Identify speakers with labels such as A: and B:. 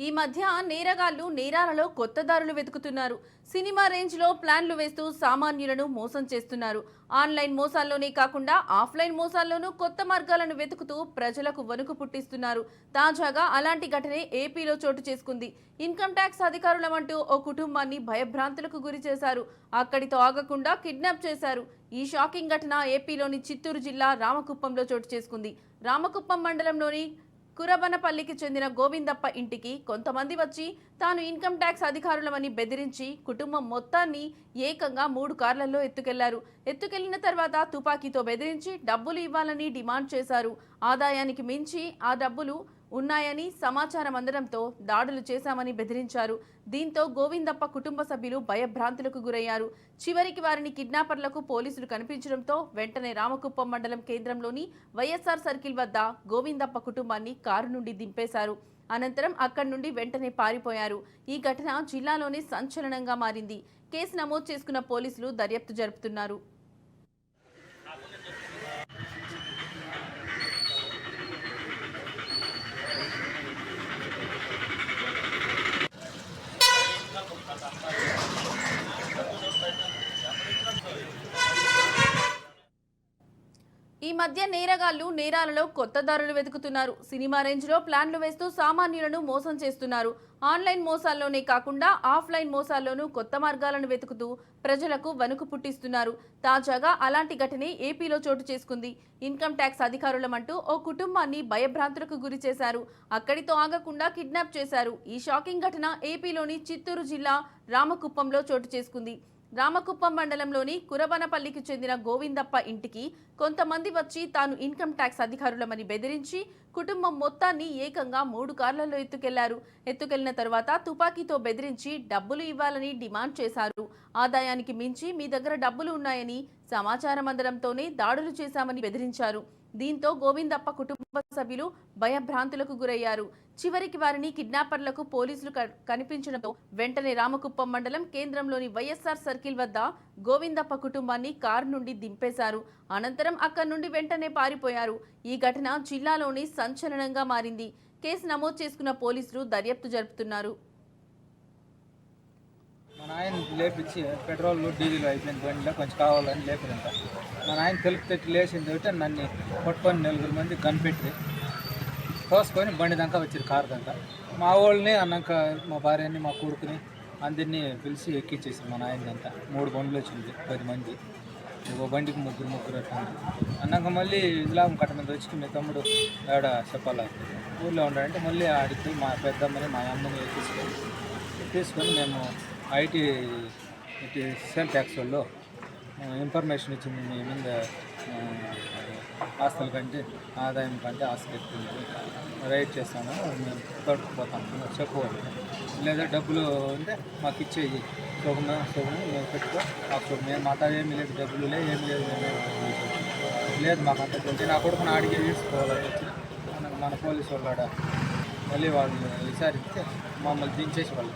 A: ఈ మధ్య నేరగాళ్ళు నేరాలలో కొత్త దారులు వెతుకుతున్నారు. సినిమా రేంజ్లో ప్లాన్లు వేస్తూ సామాన్యులను మోసం చేస్తున్నారు. ఆన్లైన్ మోసాల్లోనే కాకుండా ఆఫ్లైన్ మోసాల్లోనూ కొత్త మార్గాలను వెతుకుతూ ప్రజలకు వణుకు పుట్టిస్తున్నారు. తాజాగా అలాంటి ఘటనే ఏపీలో చోటు చేసుకుంది. ఇన్కమ్ ట్యాక్స్ అధికారులమంటూ ఓ కుటుంబాన్ని భయభ్రాంతులకు గురి చేశారు. అక్కడితో ఆగకుండా కిడ్నాప్ చేశారు. ఈ షాకింగ్ ఘటన ఏపీలోని చిత్తూరు జిల్లా రామకుప్పంలో చోటు చేసుకుంది. రామకుప్పం మండలంలోని కురబనపల్లికి చెందిన గోవిందప్ప ఇంటికి కొంతమంది వచ్చి తాను ఇన్కమ్ ట్యాక్స్ అధికారులమని బెదిరించి కుటుంబం మొత్తాన్ని ఏకంగా మూడు కార్లలో ఎత్తుకెళ్ళారు. ఎత్తుకెళ్ళిన తర్వాత తుపాకీతో బెదిరించి డబ్బులు ఇవ్వాలని డిమాండ్ చేశారు. ఆదాయానికి మించి ఆ డబ్బులు ఉన్నాయని సమాచారం అందడంతో దాడులు చేశామని బెదిరించారు. దీంతో గోవిందప్ప కుటుంబ సభ్యులు భయభ్రాంతులకు గురయ్యారు. చివరికి వారిని కిడ్నాపర్లకు పోలీసులు కనిపించడంతో వెంటనే రామకుప్పం మండలం కేంద్రంలోని వైఎస్ఆర్ సర్కిల్ వద్ద గోవిందప్ప కుటుంబాన్ని కారు నుండి దింపేశారు. అనంతరం అక్కడి నుండి వెంటనే పారిపోయారు. ఈ ఘటన జిల్లాలోనే సంచలనంగా మారింది. కేసు నమోదు చేసుకున్న పోలీసులు దర్యాప్తు జరుపుతున్నారు ఈ మధ్య నేరగాళ్ళు నేరాలలో కొత్త దారులు వెతుకుతున్నారు. సినిమా రేంజ్లో ప్లాన్లు వేస్తూ సామాన్యులను మోసం చేస్తున్నారు. ఆన్లైన్ మోసాల్లోనే కాకుండా ఆఫ్లైన్ మోసాల్లోనూ కొత్త మార్గాలను వెతుకుతూ ప్రజలకు వణుకు పుట్టిస్తున్నారు. తాజాగా అలాంటి ఘటనే ఏపీలో చోటు చేసుకుంది. ఇన్కమ్ ట్యాక్స్ అధికారులమంటూ ఓ కుటుంబాన్ని భయభ్రాంతులకు గురి చేశారు. అక్కడితో ఆగకుండా కిడ్నాప్ చేశారు. ఈ షాకింగ్ ఘటన ఏపీలోని చిత్తూరు జిల్లా రామకుప్పంలో చోటు చేసుకుంది. రామకుప్పం మండలంలోని కురబనపల్లికి చెందిన గోవిందప్ప ఇంటికి కొంతమంది వచ్చి తాను ఇన్కమ్ ట్యాక్స్ అధికారులమని బెదిరించి కుటుంబం మొత్తాన్ని ఏకంగా మూడు కార్లలో ఎత్తుకెళ్ళారు. ఎత్తుకెళ్ళిన తర్వాత తుపాకీతో బెదిరించి డబ్బులు ఇవ్వాలని డిమాండ్ చేశారు. ఆదాయానికి మించి మీ దగ్గర డబ్బులు ఉన్నాయని సమాచారం అందడంతోనే దాడులు చేశామని బెదిరించారు. దీంతో గోవిందప్ప కుటుంబ సభ్యులు భయభ్రాంతులకు గురయ్యారు. చివరికి వారిని కిడ్నాపర్లకు పోలీసులు కనిపించడంతో వెంటనే రామకుప్పం మండలం కేంద్రంలోని వైఎస్ఆర్ సర్కిల్ వద్ద గోవిందప్ప కుటుంబాన్ని కారు నుండి దింపేశారు. అనంతరం అక్కడి నుండి వెంటనే పారిపోయారు. ఈ ఘటన జిల్లాలోని సంచలనంగా మారింది. కేసు నమోదు చేసుకున్న పోలీసులు దర్యాప్తు జరుపుతున్నారు.
B: మా నాయన లేపించి పెట్రోల్ డీజిల్ అయిపోయింది బండిలో కొంచెం కావాలని లేపినంత మా నాయన తెలుపు తెట్టి లేచింది ఒకటి నన్ను పట్టుకొని నలుగురు మంది కనిపెట్టి తోసుకొని బండి దాకా వచ్చారు కారు దాకా. మా వాళ్ళని అన్నాక మా భార్యని మా కొడుకుని అందరినీ పిలిచి ఎక్కించేసారు మా నాయన అంతా. మూడు బండ్లు వచ్చింది పది మంది. ఓ బండికి ముగ్గురు ముగ్గురు అట్లా అన్నాక మళ్ళీ ఇలాం కట్ట మీద వచ్చి మీ తమ్ముడు ఆడ చెప్పాలా ఊళ్ళో ఉన్నాడంటే మళ్ళీ ఆడికి మా పెద్దమ్మని మా అమ్మని తీసుకొని తీసుకొని మేము ఐటీ సేల్ ట్యాక్స్ వాళ్ళు ఇన్ఫర్మేషన్ ఇచ్చింది మీ మీద ఆస్తుల కంటే ఆదాయం కంటే ఆస్తి ఎక్కువ రైట్ చేస్తాను మేము పట్టుకుపోతాము చెప్పుకోవాలి. లేదా డబ్బులు ఉంటే మాకు ఇచ్చేయి సుఖం సుఖం మేము పెట్టుకో మాకు సొగం మేము మాట ఏమీ లేదు డబ్బులు లేదు ఏమి లేదు. లేదు మాకు అంత తెలిసి నా కొడుకుని అడిగి తీసుకోవాలి మన- మన పోలీసు వాళ్ళు ఆడ మళ్ళీ వాళ్ళు విచారిస్తే మమ్మల్ని దించేసి వాళ్ళు